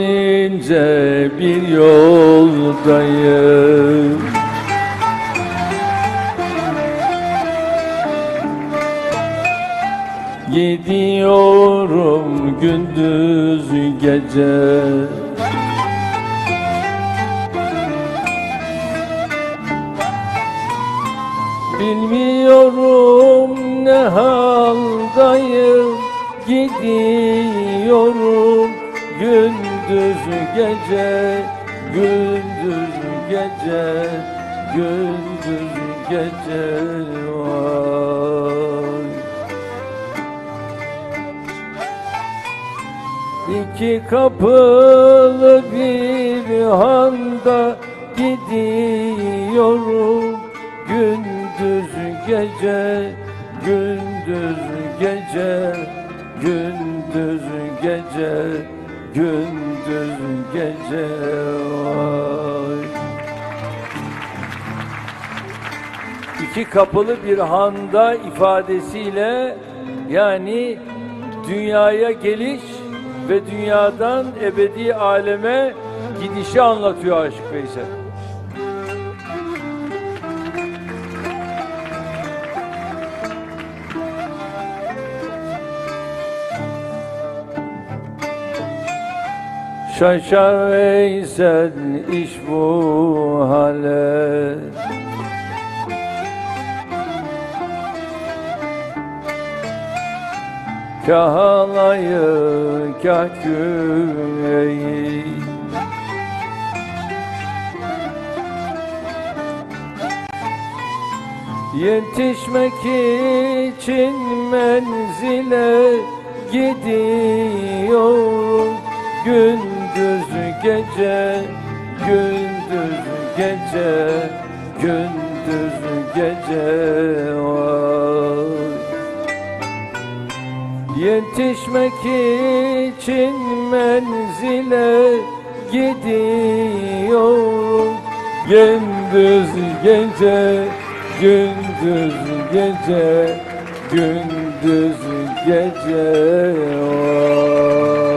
ince bir yoldayım. Gidiyorum gündüz gece. Bilmiyorum ne haldayım. Gidiyorum gündüz gece Gündüz gece Gündüz gece vay. İki kapılı bir handa gidiyorum. Gündüz gece, gündüz gece, gündüz gece, gündüz gece vay. İki kapılı bir handa ifadesiyle yani dünyaya geliş ve dünyadan ebedi aleme gidişi anlatıyor Aşık Veysel. Şaşa Veysel iş bu hale. Kah alayı kah güveyi Yetişmek için menzile gidiyorum gece, gündüz gece, gündüz gece vay Yetişmek için menzile gidiyorum Gündüz gece, gündüz gece, gündüz gece vay.